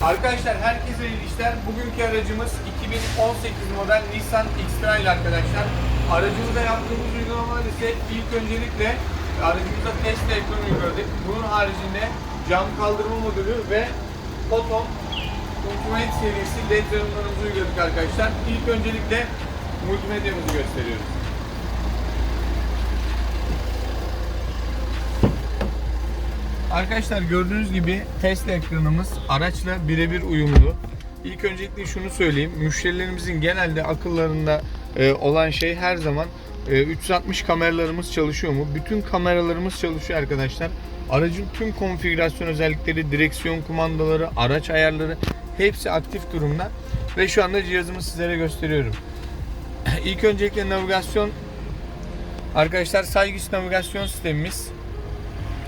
Arkadaşlar herkese iyi işler. Bugünkü aracımız 2018 model Nissan X-Trail arkadaşlar. Aracımızda yaptığımız uygulamalar ise ilk öncelikle aracımıza test ekranı uyguladık. Bunun haricinde cam kaldırma modülü ve Photon Ultimate serisi LED uyguladık arkadaşlar. İlk öncelikle multimedyamızı gösteriyoruz. Arkadaşlar gördüğünüz gibi Tesla ekranımız araçla birebir uyumlu. İlk öncelikle şunu söyleyeyim. Müşterilerimizin genelde akıllarında e, olan şey her zaman e, 360 kameralarımız çalışıyor mu? Bütün kameralarımız çalışıyor arkadaşlar. Aracın tüm konfigürasyon özellikleri, direksiyon kumandaları, araç ayarları hepsi aktif durumda. Ve şu anda cihazımı sizlere gösteriyorum. İlk öncelikle navigasyon Arkadaşlar Saygıç navigasyon sistemimiz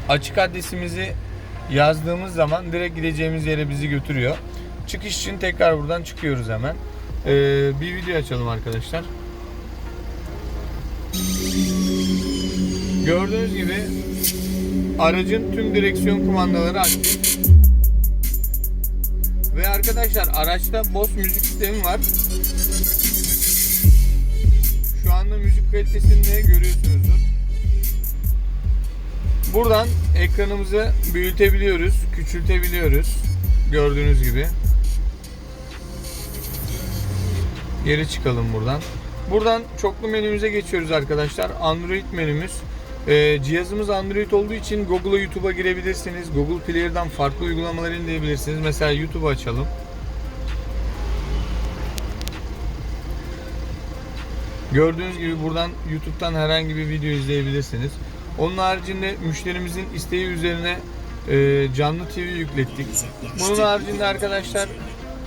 açık adresimizi yazdığımız zaman direkt gideceğimiz yere bizi götürüyor. Çıkış için tekrar buradan çıkıyoruz hemen. Ee, bir video açalım arkadaşlar. Gördüğünüz gibi aracın tüm direksiyon kumandaları aktif. Ve arkadaşlar araçta Bose müzik sistemi var. Şu anda müzik kalitesini de görüyorsunuzdur. Buradan ekranımızı büyütebiliyoruz, küçültebiliyoruz. Gördüğünüz gibi. Geri çıkalım buradan. Buradan çoklu menümüze geçiyoruz arkadaşlar. Android menümüz. Ee, cihazımız Android olduğu için Google'a YouTube'a girebilirsiniz. Google Player'dan farklı uygulamaları indirebilirsiniz. Mesela YouTube'u açalım. Gördüğünüz gibi buradan YouTube'dan herhangi bir video izleyebilirsiniz. Onun haricinde müşterimizin isteği üzerine e, canlı TV yüklettik. Bunun haricinde arkadaşlar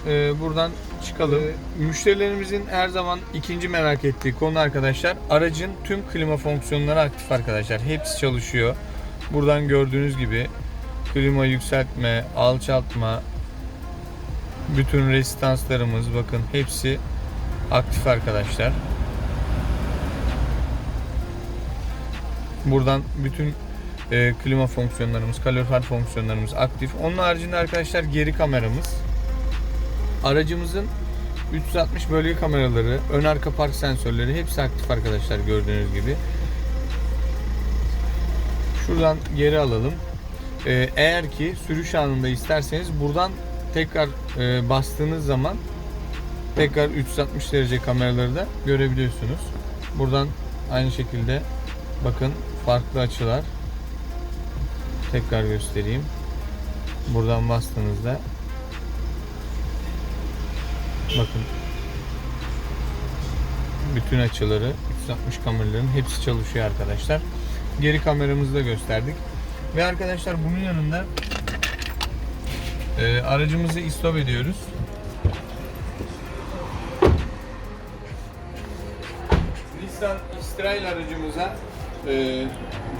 e, buradan çıkalım. Müşterilerimizin her zaman ikinci merak ettiği konu arkadaşlar aracın tüm klima fonksiyonları aktif arkadaşlar. Hepsi çalışıyor. Buradan gördüğünüz gibi klima yükseltme, alçaltma, bütün rezistanslarımız bakın hepsi aktif arkadaşlar. Buradan bütün e, klima fonksiyonlarımız, kalorifer fonksiyonlarımız aktif. Onun haricinde arkadaşlar geri kameramız. Aracımızın 360 bölge kameraları, ön arka park sensörleri hepsi aktif arkadaşlar gördüğünüz gibi. Şuradan geri alalım. E, eğer ki sürüş anında isterseniz buradan tekrar e, bastığınız zaman tekrar 360 derece kameraları da görebiliyorsunuz. Buradan aynı şekilde bakın farklı açılar. Tekrar göstereyim. Buradan bastığınızda bakın. Bütün açıları 360 kameraların hepsi çalışıyor arkadaşlar. Geri kameramızı da gösterdik. Ve arkadaşlar bunun yanında e, aracımızı istop ediyoruz. Nissan X-Trail aracımıza e,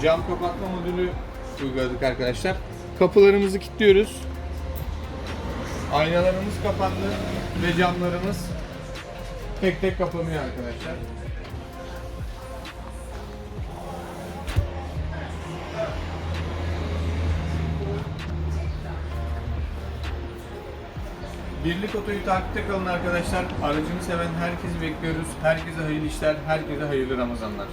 cam kapatma modülü uyguladık arkadaşlar. Kapılarımızı kilitliyoruz. Aynalarımız kapandı ve camlarımız tek tek kapanıyor arkadaşlar. Birlik Oto'yu takipte kalın arkadaşlar. Aracını seven herkesi bekliyoruz. Herkese hayırlı işler, herkese hayırlı Ramazanlar.